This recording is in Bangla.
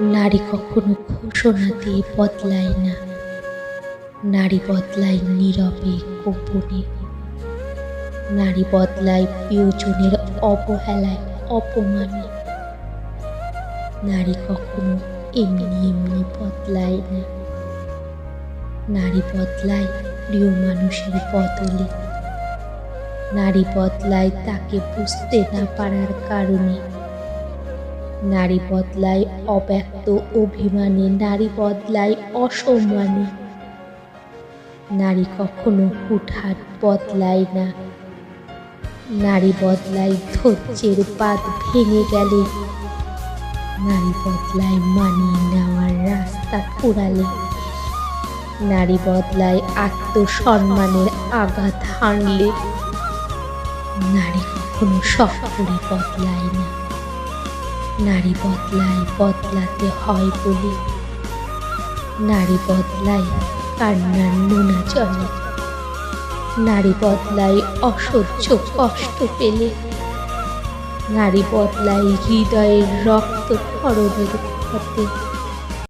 নারী কখনো ঘোষণা দিয়ে বদলায় না। নারী বদলায় নীরবে, গোপনে। নারী বদলায় প্রিয়জনের অবহেলায়, অপমানে। নারী কখনো এমনি এমনি বদলায় না। নারী বদলায় প্রিয় মানুষের বদলে। নারী বদলায় তাকে বুঝতে না পারার কারণে। নারী বদলায় অব্যক্ত অভিমানে, নারী বদলায় অসম্মানে। নারী কখনো হুটহাট বদলায় না। নারী বদলায় ধৈর্যের পাত ভেঙে গেলে। নারী বদলায় মানিয়ে নেওয়ার রাস্তা ফুরালে নারী বদলায় আত্মসম্মানের আঘাত হানলে। নারী কখনো সফরে বদলায় না। নারী বদলায়, বদলাতে হয় বলে। নারী বদলায়, কান্নার নোনা চলে নারী বদলায়, অসহ্য কষ্ট পেলে। নারী বদলায়, হৃদয়ের রক্ত খরবের ক্ষতে।